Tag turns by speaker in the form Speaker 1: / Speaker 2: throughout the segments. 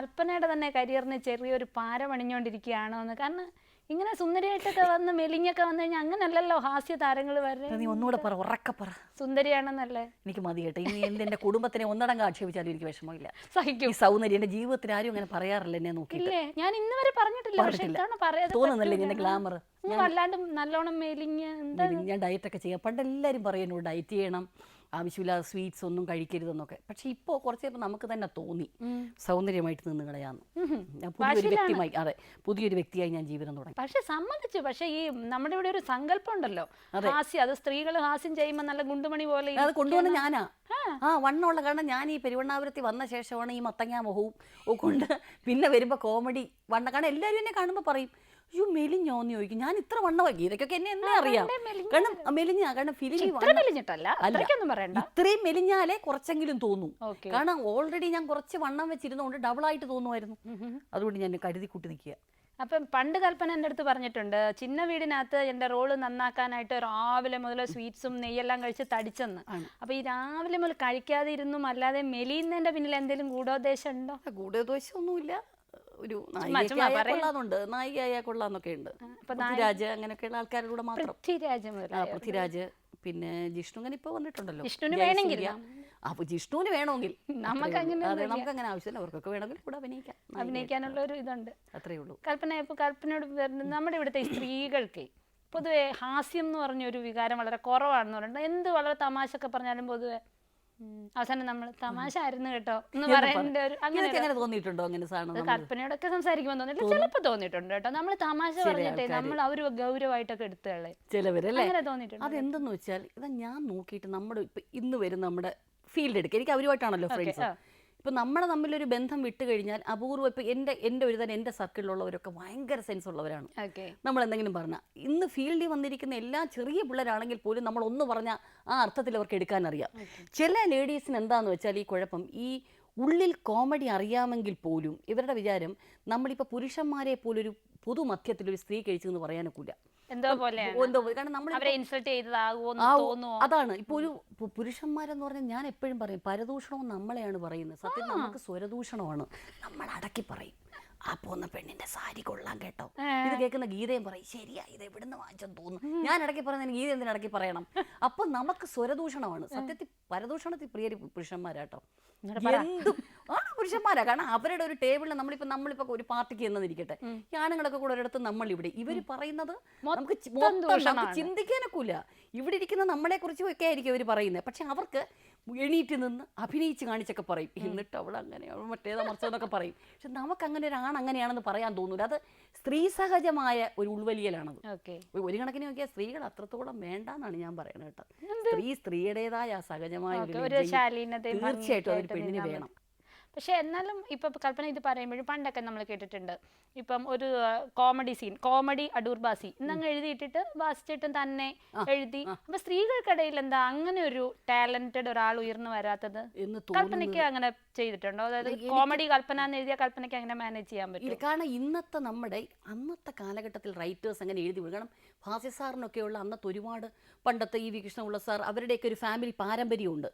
Speaker 1: കൽപ്പനയുടെ തന്നെ കരിയറിന് ചെറിയൊരു പാര പണിഞ്ഞുകൊണ്ടിരിക്കുകയാണോ എന്ന്. കാരണം ഇങ്ങനെ സുന്ദരിയായിട്ടൊക്കെ വന്ന് മെലിഞ്ഞൊക്കെ വന്നു കഴിഞ്ഞാൽ അങ്ങനല്ലല്ലോ ഹാസ്യ താരങ്ങൾ വരെ.
Speaker 2: നീ ഒന്നുകൂടെ പറ ഉറക്കെ പറ.
Speaker 1: സുന്ദരിയാണെന്നല്ലേ?
Speaker 2: എനിക്ക് മതി കേട്ടോ. ഇനി എന്ത് എന്റെ കുടുംബത്തിനെ ഒന്നടങ്കം ആക്ഷേപിച്ചാലും എനിക്ക് വിഷമമില്ല
Speaker 1: സഹിക്കും.
Speaker 2: സൗന്ദര്യം എന്റെ ജീവിതത്തിൽ ആരും അങ്ങനെ പറയാറില്ല എന്നെ
Speaker 1: നോക്കിയില്ലേ ഞാൻ ഇന്ന് വരെ പറഞ്ഞിട്ടില്ല പക്ഷേ
Speaker 2: പറഞ്ഞിട്ടില്ല.
Speaker 1: ഇത്തവണ പറയാതെ
Speaker 2: തോന്നുന്നില്ലേ ഇങ്ങനെ ഗ്ലാമർ
Speaker 1: വല്ലാണ്ട് നല്ലോണം മെലിഞ്ഞ് എന്താ?
Speaker 2: ഞാൻ ഡയറ്റൊക്കെ ചെയ്യാം. പണ്ട് എല്ലാരും പറയും ഡയറ്റ് ചെയ്യണം. ആവശ്യമില്ലാതെ സ്വീറ്റ്സ് ഒന്നും കഴിക്കരുതെന്നൊക്കെ. പക്ഷെ ഇപ്പോൾ കുറച്ച് കഴിയുമ്പോൾ നമുക്ക് തന്നെ തോന്നി. സൗന്ദര്യമായിട്ട് നിന്ന് കളയാന്ന്. ഞാൻ പുതിയൊരു വ്യക്തിയായി അതെ പുതിയൊരു വ്യക്തിയായി ഞാൻ ജീവിതം തുടങ്ങി.
Speaker 1: പക്ഷെ സമ്മതിച്ചു. പക്ഷെ ഈ നമ്മുടെ ഇവിടെ ഒരു സങ്കല്പം ഉണ്ടല്ലോ ഹാസ്യം അത് സ്ത്രീകൾ ഹാസ്യം ചെയ്യുമ്പോൾ നല്ല ഗുണ്ടുമണി പോലെ
Speaker 2: അത് കൊണ്ടുവന്ന ഞാനാ. ആ വണ്ണമുള്ള കാരണം ഞാൻ ഈ പെരുവണ്ണാപുരത്തിൽ വന്ന ശേഷമാണ് ഈ മത്തങ്ങാ മുഖവും കൊണ്ട് പിന്നെ വരുമ്പോൾ കോമഡി വണ്ണ. കാരണം എല്ലാവരും എന്നെ കാണുമ്പോൾ പറയും അയ്യോ മെലിഞ്ഞോന്ന് ചോദിക്കും ഞാൻ ഇത്ര വണ്ണമാക്കി ഇതൊക്കെ എന്നെ എന്നെ അറിയാം. കാരണം മെലിഞ്ഞ കാരണം ഫിലിം
Speaker 1: ഇത്ര മെലിഞ്ഞിട്ടല്ല അത്രയ്ക്കൊന്നും പറയണ്ട.
Speaker 2: ഇത്രയും മെലിഞ്ഞാലേ കുറച്ചെങ്കിലും തോന്നും. കാരണം ഓൾറെഡി ഞാൻ കുറച്ച് വണ്ണം വെച്ചിരുന്നോണ്ട് ഡബിൾ ആയിട്ട് തോന്നുമായിരുന്നു. അതുകൊണ്ട് ഞാൻ കരുതി കൂട്ടി നിൽക്കുക.
Speaker 1: അപ്പം പണ്ട് കൽപ്പന എന്റെ അടുത്ത് പറഞ്ഞിട്ടുണ്ട് ചിന്ന വീടിനകത്ത് എന്റെ റോൾ നന്നാക്കാനായിട്ട് രാവിലെ മുതൽ സ്വീറ്റ്സും നെയ്യെല്ലാം കഴിച്ച് തടിച്ചെന്ന്. അപ്പം ഈ രാവിലെ മുതൽ കഴിക്കാതെ ഇരുന്നും അല്ലാതെ മെലിയുന്നതിന്റെ പിന്നിൽ എന്തെങ്കിലും ഗൂഢോദ്ദേശം ഉണ്ടോ?
Speaker 2: ഗൂഢദോഷമൊന്നുമില്ല ഒരു. കൊള്ളാന്നുണ്ട്. നായികയായ കൊള്ളാന്നൊക്കെ ഉണ്ട്. പൃഥ്വിരാജ് അങ്ങനെയൊക്കെയുള്ള ആൾക്കാരുടെ കൂടെ മാത്രം.
Speaker 1: പൃഥ്വിരാജ്
Speaker 2: പൃഥ്വിരാജ് പിന്നെ ജിഷ്ണുങ്ങനെ ഇപ്പൊ വന്നിട്ടുണ്ടല്ലോ.
Speaker 1: ജിഷ്ണുവിന് വേണമെങ്കിൽ.
Speaker 2: അപ്പൊ ജിഷ്ണുവിന് വേണമെങ്കിൽ.
Speaker 1: നമുക്ക് അങ്ങനെ
Speaker 2: നമുക്ക് അങ്ങനെ ആവശ്യമില്ല. അവർക്കൊക്കെ വേണമെങ്കിൽ കൂടെ അഭിനയിക്കാം.
Speaker 1: അഭിനയിക്കാനുള്ള ഒരു ഇതുണ്ട്.
Speaker 2: അത്രേ ഉള്ളൂ.
Speaker 1: കൽപ്പന ഇപ്പൊ കൽപ്പനയോട് നമ്മുടെ ഇവിടുത്തെ സ്ത്രീകൾക്ക് പൊതുവെ ഹാസ്യം എന്ന് പറഞ്ഞ ഒരു വികാരം വളരെ കുറവാണെന്ന് പറയുന്നത്. എന്ത് വളരെ തമാശ ഒക്കെ പറഞ്ഞാലും പൊതുവെ അവസാനം നമ്മൾ തമാശ ആയിരുന്നു കേട്ടോ എന്ന് പറയേണ്ട ഒരു അങ്ങനെ
Speaker 2: തോന്നിയിട്ടുണ്ടോ അങ്ങനെ
Speaker 1: കൽപ്പനയോടൊക്കെ സംസാരിക്കുമ്പോൾ തോന്നിയിട്ടില്ല ചിലപ്പോൾ തോന്നിയിട്ടുണ്ട് കേട്ടോ. നമ്മൾ തമാശ പറഞ്ഞിട്ടേ നമ്മൾ അവർ ഗൗരവമായിട്ടൊക്കെ എടുത്തുകളെ.
Speaker 2: ചിലവരല്ലേ?
Speaker 1: അങ്ങനെ തോന്നിയിട്ടുണ്ട്.
Speaker 2: അതെന്തെന്ന് വെച്ചാൽ ഇതാ ഞാൻ നോക്കിയിട്ട് നമ്മുടെ ഇപ്പൊ ഇന്ന് വരും നമ്മുടെ ഫീൽഡ് എടുക്കുക. എനിക്ക് അവരുമായിട്ടാണല്ലോ ഫ്രണ്ട്സ്
Speaker 1: ആ.
Speaker 2: ഇപ്പൊ നമ്മളെ തമ്മിലൊരു ബന്ധം വിട്ട് കഴിഞ്ഞാൽ അപൂർവം ഇപ്പം എന്റെ എന്റെ ഒരു തന്നെ എന്റെ സർക്കിളിലുള്ളവരൊക്കെ ഭയങ്കര സെൻസ് ഉള്ളവരാണ് നമ്മൾ എന്തെങ്കിലും പറഞ്ഞാൽ ഇന്ന് ഫീൽഡിൽ വന്നിരിക്കുന്ന എല്ലാ ചെറിയ പിള്ളേരാണെങ്കിൽ പോലും നമ്മൾ ഒന്ന് പറഞ്ഞാൽ ആ അർത്ഥത്തിൽ അവർക്ക് എടുക്കാൻ അറിയാം. ചില ലേഡീസിന് എന്താന്ന് വെച്ചാൽ ഈ കുഴപ്പം ഈ ഉള്ളിൽ കോമഡി അറിയാമെങ്കിൽ പോലും ഇവരുടെ വിചാരം നമ്മളിപ്പോൾ പുരുഷന്മാരെ പോലൊരു പൊതുമധ്യത്തിൽ ഒരു സ്ത്രീ കഴിച്ചെന്ന് പറയാനൊക്കില്ല
Speaker 1: എന്തോ പോലെയാണ്.
Speaker 2: എന്തോ കാരണം നമ്മൾ
Speaker 1: അവരെ ഇൻസൾട്ട് ചെയ്തതാകുമോ തോന്നുമോ
Speaker 2: അതാണ്. ഇപ്പൊ ഒരു പുരുഷന്മാരെന്ന് പറഞ്ഞാൽ ഞാൻ എപ്പോഴും പറയും പരദൂഷണവും നമ്മളെയാണ് പറയുന്നത്. സത്യം നമുക്ക് സ്വരദൂഷണമാണ്. നമ്മൾ അടക്കി പറയും. ആ പോന്ന പെണ്ണിന്റെ സാരി കൊള്ളാൻ കേട്ടോ. ഇത് കേൾക്കുന്ന ഗീതയും പറയും ശരിയാ ഇത് എവിടുന്ന് വാങ്ങിച്ചെന്ന് തോന്നുന്നു. ഞാൻ ഇടയ്ക്ക് പറയുന്നതിന് ഗീത എന്തിനു ഇടയ്ക്ക് പറയണം? അപ്പൊ നമുക്ക് സ്വരദൂഷണമാണ്. സത്യത്തിൽ പരദൂഷണത്തിൽ പ്രിയ പുരുഷന്മാരാട്ടോ എന്തും ആ പുരുഷന്മാരാ. കാരണം അവരുടെ ഒരു ടേബിളിൽ നമ്മളിപ്പോ നമ്മളിപ്പോ ഒരു പാർട്ടിക്ക് എന്നിരിക്കട്ടെ ഈ ആണുങ്ങളൊക്കെ കൂടെ ഒരിടത്ത് നമ്മൾ ഇവിടെ ഇവർ പറയുന്നത് നമുക്ക്. ചിന്തിക്കാനൊക്കില്ല ഇവിടെ ഇരിക്കുന്ന നമ്മളെ കുറിച്ചും ഒക്കെ ആയിരിക്കും അവർ പറയുന്നത്. പക്ഷെ അവർക്ക് എണീറ്റ് നിന്ന് അഭിനയിച്ച് കാണിച്ചൊക്കെ പറയും. എന്നിട്ട് അവൾ അങ്ങനെ അവൾ മറ്റേതാ മറിച്ചതെന്നൊക്കെ പറയും. പക്ഷെ നമുക്ക് അങ്ങനെ ഒരു ആൺ അങ്ങനെയാണെന്ന് പറയാൻ തോന്നൂല. അത് സ്ത്രീ സഹജമായ ഒരു ഉൾവലിയലാണത്. ഒരു- കണക്കിന് നോക്കിയാൽ സ്ത്രീകൾ അത്രത്തോളം വേണ്ട എന്നാണ് ഞാൻ പറയുന്നത് കേട്ടോ. സ്ത്രീ സ്ത്രീയുടേതായ സഹജമായ ഒരു തീർച്ചയായിട്ടും അതൊരു പെണ്ണിന് വേണം.
Speaker 1: പക്ഷെ എന്നാലും ഇപ്പൊ കൽപ്പന ഇത് പറയുമ്പോഴും പണ്ടൊക്കെ നമ്മൾ കേട്ടിട്ടുണ്ട്. ഇപ്പം ഒരു comedy scene comedy Adoor Bhasi എന്നങ്ങ് എഴുതിയിട്ടിട്ട് ബാസിച്ചേട്ടൻ തന്നെ എഴുതി. അപ്പൊ സ്ത്രീകൾക്കിടയിൽ എന്താ അങ്ങനെ ഒരു ടാലന്റഡ് ഒരാൾ ഉയർന്നു വരാത്തത്? കൽപ്പനയ്ക്ക് അങ്ങനെ ചെയ്തിട്ടുണ്ടോ? അതായത് കോമഡി കൽപ്പന എന്ന് എഴുതിയ കൽപ്പനയ്ക്ക് അങ്ങനെ മാനേജ് ചെയ്യാൻ പറ്റും
Speaker 2: കാരണം ഇന്നത്തെ നമ്മുടെ അന്നത്തെ കാലഘട്ടത്തിൽ റൈറ്റേഴ്സ് അങ്ങനെ എഴുതി വിടും. കാരണം ഭാസ്യ സാറിനൊക്കെയുള്ള അന്നത്തെ ഒരുപാട് പണ്ടത്തെ ഈ വി കൃഷ്ണപിള്ള സാർ അവരുടെയൊക്കെ ഒരു ഫാമിലി പാരമ്പര്യമുണ്ട്.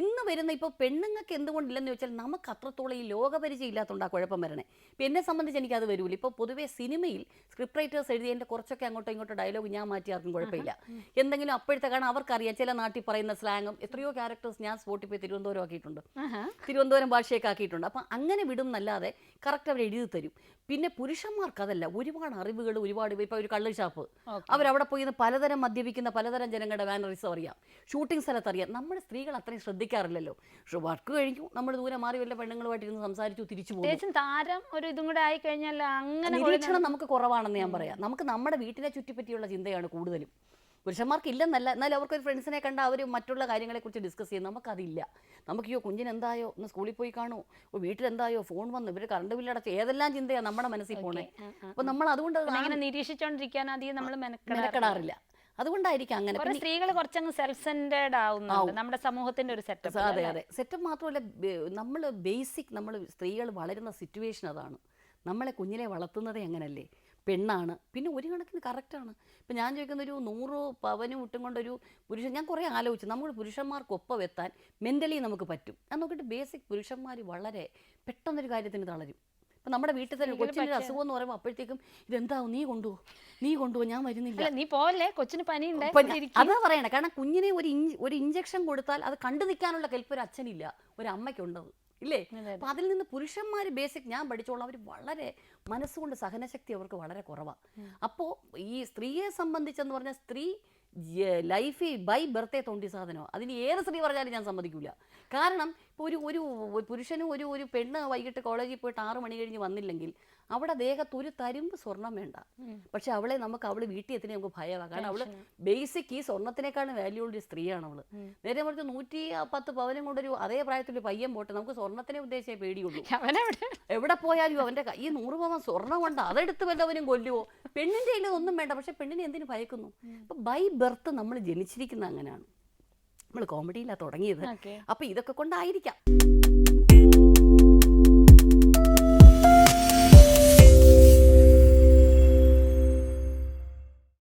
Speaker 2: ഇന്ന് വരുന്ന ഇപ്പോൾ പെണ്ണുങ്ങൾക്ക് എന്തുകൊണ്ടില്ലെന്ന് വെച്ചാൽ നമുക്ക് അത്രത്തോളം ഈ ലോകപരിചയം ഇല്ലാത്തതുകൊണ്ട് ആ കുഴപ്പം വരണേ. ഇപ്പം എന്നെ സംബന്ധിച്ച് എനിക്ക് അത് വരൂല. ഇപ്പോൾ പൊതുവേ സിനിമയിൽ സ്ക്രിപ്റ്റ് റൈറ്റേഴ്സ് എഴുതിയതിന്റെ കുറച്ചൊക്കെ അങ്ങോട്ടോ ഇങ്ങോട്ടോ ഡയലോഗ് ഞാൻ മാറ്റി ആർക്കും കുഴപ്പമില്ല. എന്തെങ്കിലും അപ്പോഴത്തെ കാരണം അവർക്കറിയാം. ചില നാട്ടിൽ പറയുന്ന സ്ലാങ്ങും എത്രയോ ക്യാരക്ടേഴ്സ് ഞാൻ സ്പോട്ടിൽ പോയി തിരുവനന്തപുരം ആക്കിയിട്ടുണ്ട് തിരുവനന്തപുരം ഭാഷയൊക്കെ ആക്കിയിട്ടുണ്ട്. അപ്പം അങ്ങനെ വിടും എന്നല്ലാതെ കറക്റ്റ് അവർ എഴുതി തരും. പിന്നെ പുരുഷന്മാർക്ക് അതല്ല ഒരുപാട് അറിവുകൾ ഒരുപാട് ഇപ്പോൾ ഒരു
Speaker 1: കള്ളുഷാപ്പ്.
Speaker 2: അവരവിടെ പോയി ഇന്ന് പലതരം മദ്യപിക്കുന്ന പലതരം ജനങ്ങളുടെ മാനറിസം അറിയാം. ഷൂട്ടിംഗ് സ്ഥലത്ത് അറിയാം. നമ്മുടെ സ്ത്രീകൾ അത്രയും ശ്രദ്ധിക്കാറില്ലല്ലോ. പക്ഷെ വർക്ക് കഴിഞ്ഞു. നമ്മൾ ദൂരെ മാറി വല്ല പെണ്ണുങ്ങളുമായിട്ട് ഇരുന്ന് സംസാരിച്ചു തിരിച്ചു പോകും
Speaker 1: താരം ഒരു ഇതും കൂടെ ആയി കഴിഞ്ഞാൽ അങ്ങനെ
Speaker 2: നിരീക്ഷണം നമുക്ക് കുറവാണെന്ന് ഞാൻ പറയാം. നമുക്ക് നമ്മുടെ വീട്ടിനെ ചുറ്റിപ്പറ്റിയുള്ള ചിന്തയാണ് കൂടുതലും. പുരുഷന്മാർക്ക് ഇല്ലെന്നല്ല എന്നാലും അവർക്കൊരു ഫ്രണ്ട്സിനെ കണ്ട അവർ മറ്റുള്ള കാര്യങ്ങളെക്കുറിച്ച് ഡിസ്കസ് ചെയ്യും നമുക്കതില്ല. നമുക്ക് കുഞ്ഞിനെന്തായോ? കുഞ്ഞിന് എന്തായോ ഒന്ന് സ്കൂളിൽ പോയി കാണോ. എന്തായോ ഫോൺ വന്നു. ഇവർ കറണ്ട് ബില്ലടച്ച് ഏതെല്ലാം ചിന്തയാണ് നമ്മുടെ മനസ്സിൽ പോണേ. അപ്പോൾ നമ്മൾ അതുകൊണ്ട്
Speaker 1: അങ്ങനെ നിരീക്ഷിച്ചുകൊണ്ടിരിക്കാൻ അധികം നമ്മൾ മെനക്കെടാറില്ല.
Speaker 2: അതുകൊണ്ടായിരിക്കും അങ്ങനെ.
Speaker 1: സ്ത്രീകൾ കുറച്ചങ്ങ് സെൽഫ് സെന്റേഡ് ആവുന്നുണ്ട് നമ്മുടെ സമൂഹത്തിന്റെ ഒരു സെറ്റപ്പ്
Speaker 2: അതെ അതെ. സെറ്റപ്പ് മാത്രമല്ല നമ്മൾ ബേസിക് നമ്മൾ സ്ത്രീകൾ വളരുന്ന സിറ്റുവേഷൻ അതാണ്. നമ്മളെ കുഞ്ഞിനെ വളർത്തുന്നതേ അങ്ങനല്ലേ? പെണ്ണാണ്. പിന്നെ ഒരു കണക്കിന് കറക്റ്റാണ്. ഇപ്പം ഞാൻ ചോദിക്കുന്ന ഒരു നൂറ് പവനും ഇട്ടും കൊണ്ടൊരു പുരുഷൻ ഞാൻ കുറേ ആലോചിച്ചു. നമ്മൾ പുരുഷന്മാർക്കൊപ്പം എത്താൻ മെന്റലി നമുക്ക് പറ്റും. ഞാൻ നോക്കിയിട്ട് ബേസിക് പുരുഷന്മാർ വളരെ പെട്ടെന്നൊരു കാര്യത്തിന് തളരും. ഇപ്പം നമ്മുടെ വീട്ടിൽ തന്നെ കൊച്ചിന്റെ അസുഖം എന്ന് പറയുമ്പോൾ അപ്പോഴത്തേക്കും ഇതെന്താവും? നീ കൊണ്ടുപോ നീ കൊണ്ടുപോ ഞാൻ വരുന്നില്ല.
Speaker 1: നീ പോലെ കൊച്ചിന് പനി
Speaker 2: അതാ പറയണേ. കാരണം കുഞ്ഞിനെ ഒരു ഇഞ്ച് ഒരു ഇഞ്ചക്ഷൻ കൊടുത്താൽ അത് കണ്ടു നിൽക്കാനുള്ള കെൽപ്പ് ഒരു അച്ഛനില്ല. ഒരു അമ്മയ്ക്കുണ്ടത്. ഇല്ലേ? അപ്പൊ അതിൽ നിന്ന് പുരുഷന്മാർ ബേസിക് ഞാൻ പഠിച്ചോളാം. അവർ വളരെ മനസ്സുകൊണ്ട് സഹനശക്തി അവർക്ക് വളരെ കുറവാണ് അപ്പോൾ ഈ സ്ത്രീയെ സംബന്ധിച്ചെന്ന് പറഞ്ഞാൽ സ്ത്രീ ലൈഫ് ബൈ ബർത്തേ തോണ്ടി സാധനമോ. അതിന് ഏത് സ്ത്രീ പറഞ്ഞാലും ഞാൻ സമ്മതിക്കില്ല കാരണം ഇപ്പോൾ ഒരു ഒരു പുരുഷനും ഒരു ഒരു പെണ്ണ് വൈകിട്ട് കോളേജിൽ പോയിട്ട് ആറ് മണി കഴിഞ്ഞ് വന്നില്ലെങ്കിൽ അവിടെ ദേഹത്ത് ഒരു തരുമ്പ് സ്വർണം വേണ്ട. പക്ഷെ അവളെ നമുക്ക് അവൾ വീട്ടിൽ എത്തിനെ നമുക്ക് ഭയമാണ് കാരണം അവൾ ബേസിക് ഈ സ്വർണത്തിനേക്കാളും വാല്യൂ ഉള്ള ഒരു സ്ത്രീയാണ് അവൾ. നേരെ മറിച്ച് നൂറ്റി പത്ത് പവനും കൊണ്ടൊരു അതേ പ്രായത്തിൽ പയ്യൻ പോട്ടെ നമുക്ക് സ്വർണത്തിനെ ഉദ്ദേശിച്ചേ പേടിയുള്ളൂ. എവിടെ പോയാലും അവന്റെ ഈ നൂറ് പവൻ സ്വർണം കൊണ്ട് അതെടുത്ത് വല്ലവനും കൊല്ലുവോ? പെണ്ണിന്റെ കയ്യിൽ ഒന്നും വേണ്ട പക്ഷെ പെണ്ണിനെ എന്തിനു ഭയക്കുന്നു? അപ്പൊ ബൈ ബർത്ത് നമ്മൾ ജനിച്ചിരിക്കുന്ന അങ്ങനെയാണ്. നമ്മൾ കോമഡിയിലാണ് തുടങ്ങിയത്. അപ്പൊ ഇതൊക്കെ കൊണ്ടായിരിക്കാം.